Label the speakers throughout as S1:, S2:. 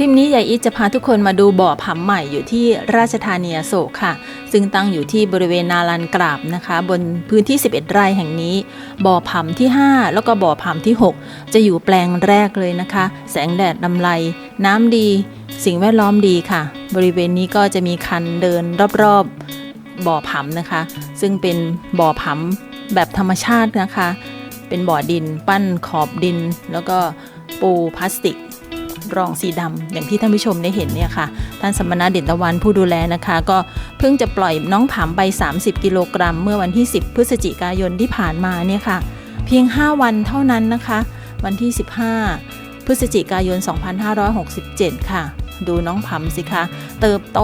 S1: ลิปนี้ยายอิทจะพาทุกคนมาดูบ่อผำใหม่อยู่ที่ราชธานีอโศกค่ะ ซึ่งตั้งอยู่ที่บริเวณนาลันกราบนะคะ บนพื้นที่ 11 ไร่แห่งนี้ บ่อผำที่ 5 แล้วก็บ่อผำที่ 6 จะอยู่แปลงแรกเลยนะคะ แสงแดดลำไร น้ำดี สิ่งแวดล้อมดีค่ะ บริเวณนี้ก็จะมีคันเดินรอบๆบ่อผำนะคะ ซึ่งเป็นบ่อผำแบบธรรมชาตินะคะ เป็นบ่อดิน ปั้นขอบดิน แล้วก็ปูพลาสติก รองสีดำอย่างที่ท่านผู้ชมได้เห็นเนี่ยค่ะ ท่านสมณะเด่นตะวันผู้ดูแลนะคะ ก็เพิ่งจะปล่อยน้องผามไป 30 กิโลกรัม เมื่อวันที่ 10 พฤศจิกายนที่ผ่านมาเนี่ยค่ะ เพียง 5 วันเท่านั้นนะคะ วันที่ 15 พฤศจิกายน 2567 ค่ะ ดูน้องผำสิคะ เติบโต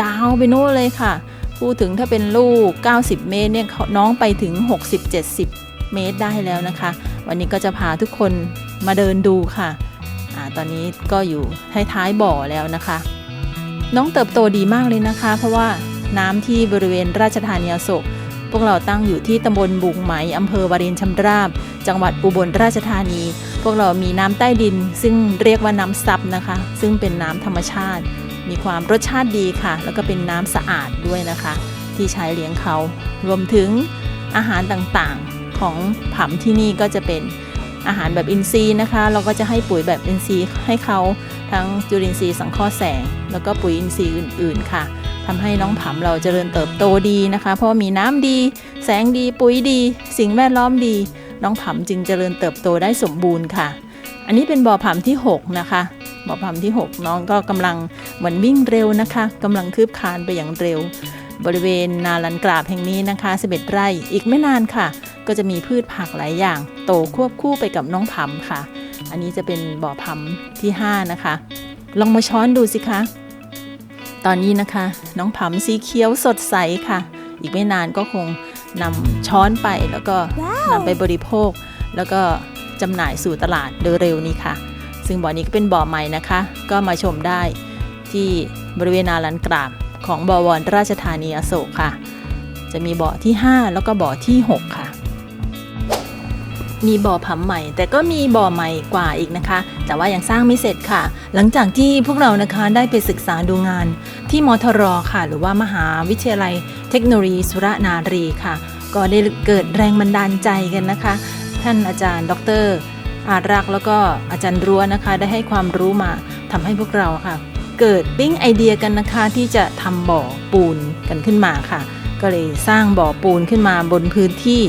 S1: ยาวไปโน่นเลยค่ะ พูดถึงถ้าเป็นลูก 90 เมตรเนี่ยน้องไปถึง 60-70 เมตรได้แล้วนะคะ วันนี้ก็จะพาทุกคนมาเดินดูค่ะ อตอนนี้ก็อยู่ท้ายๆบ่อแล้วนะคะ น้องเติบโตดีมากเลยนะคะ เพราะว่าน้ำที่บริเวณราชธานีอโศกพวกเราตั้งอยู่ที่ตำบลบุงไหมอำเภอวารินชำราบ จังหวัดอุบลราชธานี พวกเรามีน้ำใต้ดิน ซึ่งเรียกว่าน้ำซับนะคะ ซึ่งเป็นน้ำธรรมชาติ มีความรสชาติดีค่ะ แล้วก็เป็นน้ำสะอาดด้วยนะคะ ที่ใช้เลี้ยงเขา รวมถึงอาหารต่างๆของผำที่นี่ก็จะเป็น อาหารแบบอินทรีย์นะคะ เราก็จะให้ปุ๋ยแบบอินทรีย์ให้เขาทั้งจุลินทรีย์สังเคราะห์แสง แล้วก็ปุ๋ยอินทรีย์อื่น ๆ ค่ะทำให้น้องผำเราเจริญเติบโตดีนะคะ เพราะมีน้ำดี แสงดีปุ๋ยดี สิ่งแวดล้อมดี น้องผำจึงเจริญเติบโตได้สมบูรณ์ค่ะ อันนี้เป็นบ่อผำที่ 6 นะคะบ่อผำที่ 6 น้องก็กำลังเหมือนวิ่งเร็วนะคะกำลังคืบคลานไปอย่างเร็ว บริเวณนาลันกราบแห่งนี้นะคะ 11 ไร่อีกไม่นานค่ะ ก็จะมีพืชผักหลายอย่าง โตควบคู่ไปกับน้องผำค่ะ อันนี้จะเป็นบ่อผำที่ 5 นะคะ ลองมาช้อนดูสิคะ ตอนนี้นะคะ น้องผำสีเขียวสดใสค่ะ อีกไม่นานก็คงนำช้อนไปแล้วก็นำไปบริโภค แล้วก็จำหน่ายสู่ตลาดโดยเร็วนี้ค่ะ ซึ่งบ่อนี้ก็เป็นบ่อใหม่นะคะ ก็มาชมได้ที่บริเวณนาลันกราบของบวรราชธานีอโศกค่ะ จะมีบ่อที่ 5 แล้วก็บ่อที่ 6 ค่ะ มีบ่อผำใหม่ แต่ก็มีบ่อใหม่กว่าอีกนะคะ แต่ว่ายังสร้างไม่เสร็จค่ะ หลังจากที่พวกเรานะคะได้ไปศึกษาดูงาน ที่มทรค่ะ หรือว่ามหาวิทยาลัย เทคโนโลยีสุรนารีค่ะ ก็ได้เกิดแรงบันดาลใจกันนะคะ ท่านอาจารย์ ดร อารักษ์แล้วก็อาจารย์รั้วนะคะ ได้ให้ความรู้มาทำให้พวกเราค่ะ เกิดปิ๊งไอเดียกันนะคะ ที่จะทำบ่อปูนกันขึ้นมาค่ะ ก็เลยสร้างบ่อปูนขึ้นมาบนพื้นที่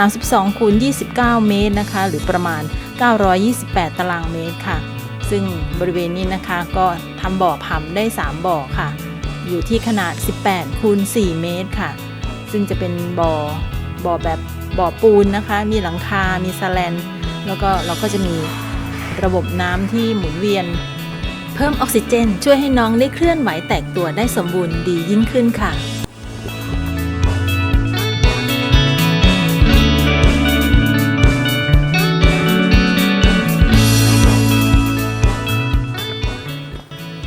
S1: 32คูณ29 เมตรนะคะ หรือประมาณ 928 ตารางเมตรค่ะ ซึ่งบริเวณนี้นะคะก็ทำบ่อผำได้ 3 บ่อค่ะ อยู่ที่ขนาด 18คูณ4 เมตรค่ะ ซึ่งจะเป็นบ่อบ่อแบบบ่อปูนนะคะ มีหลังคา มีสแลน แล้วก็เราก็จะมีระบบน้ำที่หมุนเวียน เพิ่มออกซิเจน ช่วยให้น้องได้เคลื่อนไหวแตกตัวได้สมบูรณ์ดียิ่งขึ้นค่ะ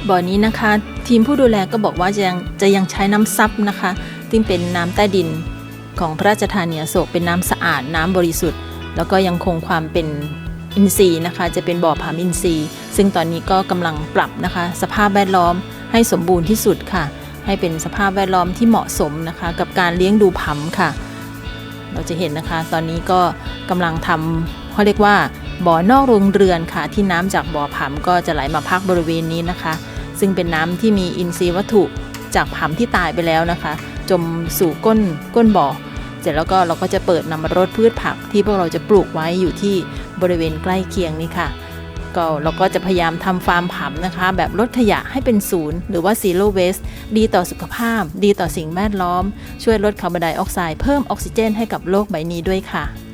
S1: บ่อนี้นะคะ ทีมผู้ดูแลก็บอกว่าจะยังจะยังใช้น้ำซับนะคะซึ่งเป็นน้ำใต้ดินของพระราชทานอโศกเป็นน้ำสะอาดน้ำบริสุทธิ์ แล้วก็ยังคงความเป็นอินทรีย์นะคะ จะเป็นบ่อผามอินทรีย์ ซึ่งตอนนี้ก็กำลังปรับนะคะ สภาพแวดล้อมให้สมบูรณ์ที่สุดค่ะ ให้เป็นสภาพแวดล้อมที่เหมาะสมนะคะ กับการเลี้ยงดูผำค่ะ เราจะเห็นนะคะ ตอนนี้ก็กำลังทำเขาเรียกว่าบ่อนอกโรงเรือนค่ะ ที่น้ำจากบ่อผำก็จะไหลมาพักบริเวณนี้นะคะ ซึ่งเป็นน้ำที่มีอินทรีย์วัตถุจากผำที่ตายไปแล้วนะคะ จมสู่ก้นก้นบ่อ เสร็จแล้วก็เราก็จะเปิดนำมารดพืชผักที่พวกเราจะปลูกไว้อยู่ที่บริเวณใกล้เคียงนี้ค่ะ ก็เราก็จะพยายามทำฟาร์มผำนะคะ แบบลดขยะให้เป็นศูนย์หรือว่า zero waste ดีต่อสุขภาพ ดีต่อสิ่งแวดล้อม ช่วยลดคาร์บอนไดออกไซด์เพิ่มออกซิเจนให้กับโลกใบนี้ด้วยค่ะ